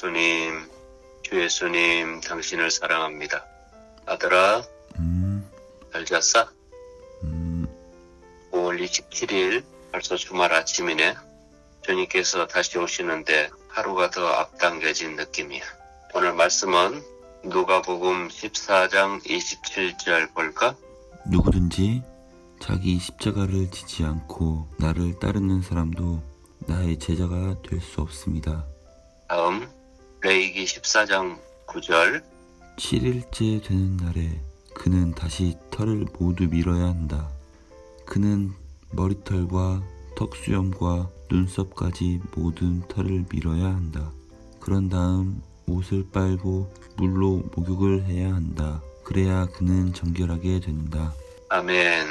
예수님, 주 예수님, 당신을 사랑합니다. 아들아, 음, 잘 잤어? 음, 5월 27일, 벌써 주말 아침이네. 주님께서 다시 오시는데 하루가 더 앞당겨진 느낌이야. 오늘 말씀은 누가복음 14장 27절 볼까? 누구든지 자기 십자가를 지지 않고 나를 따르는 사람도 나의 제자가 될 수 없습니다. 다음, 레이기 14장 9절, 7일째 되는 날에 그는 다시 털을 모두 밀어야 한다. 그는 머리털과 턱수염과 눈썹까지 모든 털을 밀어야 한다. 그런 다음 옷을 빨고 물로 목욕을 해야 한다. 그래야 그는 정결하게 된다. 아멘.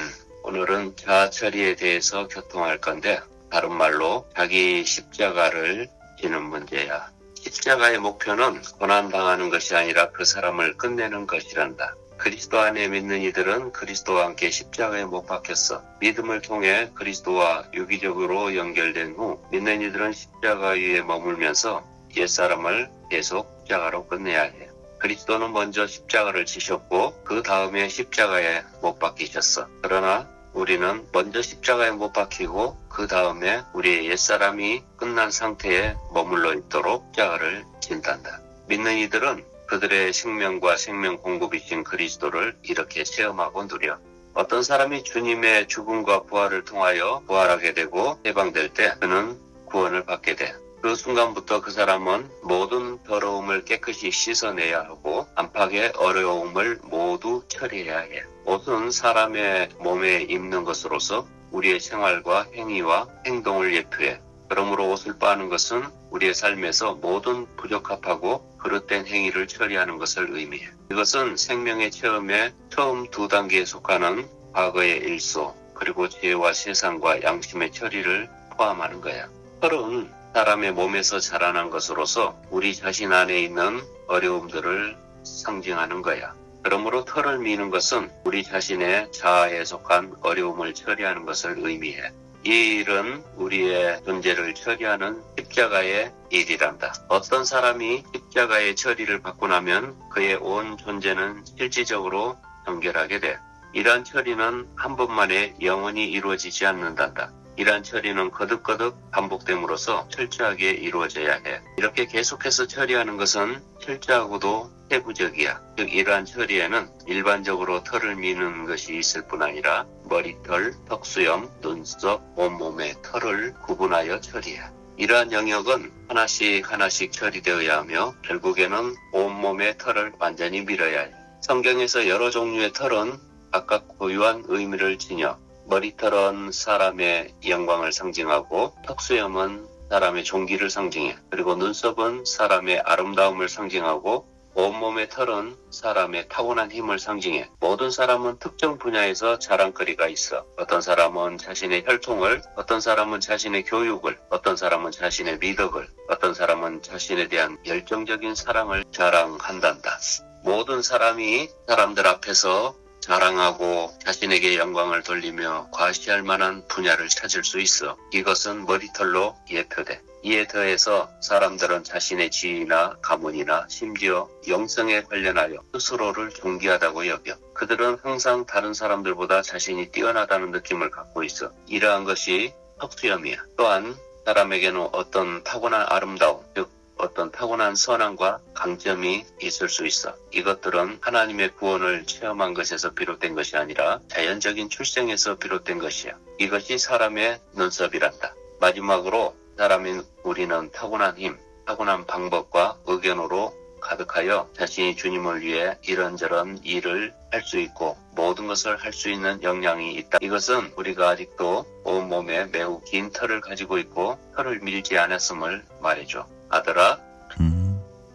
오늘은 자처리에 대해서 교통할 건데, 다른 말로 자기 십자가를 지는 문제야. 십자가의 목표는 고난당하는 것이 아니라 그 사람을 끝내는 것이란다. 그리스도 안에 믿는 이들은 그리스도와 함께 십자가에 못 박혔어. 믿음을 통해 그리스도와 유기적으로 연결된 후 믿는 이들은 십자가 위에 머물면서 옛사람을 계속 십자가로 끝내야 해. 그리스도는 먼저 십자가를 지셨고 그 다음에 십자가에 못 박히셨어. 그러나 우리는 먼저 십자가에 못 박히고 그 다음에 우리의 옛사람이 끝난 상태에 머물러 있도록 십자가를 진단다. 믿는 이들은 그들의 생명과 생명 공급이신 그리스도를 이렇게 체험하고 누려. 어떤 사람이 주님의 죽음과 부활을 통하여 부활하게 되고 해방될 때 그는 구원을 받게 돼. 그 순간부터 그 사람은 모든 더러움을 깨끗이 씻어내야 하고 안팎의 어려움을 모두 처리해야 해. 옷은 사람의 몸에 입는 것으로서 우리의 생활과 행위와 행동을 예표해. 그러므로 옷을 빠는 것은 우리의 삶에서 모든 부적합하고 그릇된 행위를 처리하는 것을 의미해. 이것은 생명의 체험의 처음 두 단계에 속하는 과거의 일소, 그리고 죄와 세상과 양심의 처리를 포함하는 거야. 털은 사람의 몸에서 자라난 것으로서 우리 자신 안에 있는 어려움들을 상징하는 거야. 그러므로 털을 미는 것은 우리 자신의 자아에 속한 어려움을 처리하는 것을 의미해. 이 일은 우리의 존재를 처리하는 십자가의 일이란다. 어떤 사람이 십자가의 처리를 받고 나면 그의 온 존재는 실질적으로 연결하게 돼. 이러한 처리는 한 번만에 영원히 이루어지지 않는단다. 이러한 처리는 거듭거듭 반복됨으로써 철저하게 이루어져야 해. 이렇게 계속해서 처리하는 것은 철저하고도 세부적이야. 즉 이러한 처리에는 일반적으로 털을 미는 것이 있을 뿐 아니라 머리털, 턱수염, 눈썹, 온몸의 털을 구분하여 처리해. 이러한 영역은 하나씩 하나씩 처리되어야 하며 결국에는 온몸의 털을 완전히 밀어야 해. 성경에서 여러 종류의 털은 각각 고유한 의미를 지녀 머리털은 사람의 영광을 상징하고 턱수염은 사람의 종기를 상징해. 그리고 눈썹은 사람의 아름다움을 상징하고 온몸의 털은 사람의 타고난 힘을 상징해. 모든 사람은 특정 분야에서 자랑거리가 있어. 어떤 사람은 자신의 혈통을 어떤 사람은 자신의 교육을 어떤 사람은 자신의 미덕을 어떤 사람은 자신에 대한 열정적인 사랑을 자랑한단다. 모든 사람이 사람들 앞에서 자랑하고 자신에게 영광을 돌리며 과시할 만한 분야를 찾을 수 있어. 이것은 머리털로 예표돼. 이에 더해서 사람들은 자신의 지위나 가문이나 심지어 영성에 관련하여 스스로를 존귀하다고 여겨. 그들은 항상 다른 사람들보다 자신이 뛰어나다는 느낌을 갖고 있어. 이러한 것이 턱수염이야. 또한 사람에게는 어떤 타고난 아름다움, 즉 어떤 타고난 선함과 강점이 있을 수 있어. 이것들은 하나님의 구원을 체험한 것에서 비롯된 것이 아니라 자연적인 출생에서 비롯된 것이야. 이것이 사람의 눈썹이란다. 마지막으로 사람인 우리는 타고난 힘, 타고난 방법과 의견으로 가득하여 자신이 주님을 위해 이런저런 일을 할 수 있고 모든 것을 할 수 있는 역량이 있다. 이것은 우리가 아직도 온몸에 매우 긴 털을 가지고 있고 털을 밀지 않았음을 말해줘. 아들아, 음,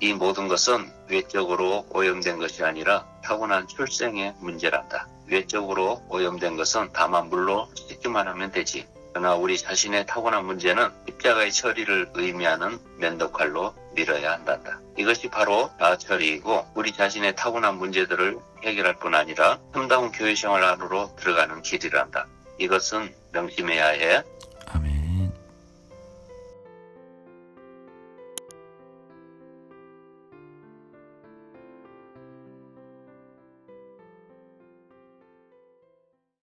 이 모든 것은 외적으로 오염된 것이 아니라 타고난 출생의 문제란다. 외적으로 오염된 것은 다만 물로 씻기만 하면 되지. 그러나 우리 자신의 타고난 문제는 십자가의 처리를 의미하는 면도칼로 밀어야 한단다. 이것이 바로 자처리이고 우리 자신의 타고난 문제들을 해결할 뿐 아니라 흠다운 교회 생활 안으로 들어가는 길이란다. 이것은 명심해야 해.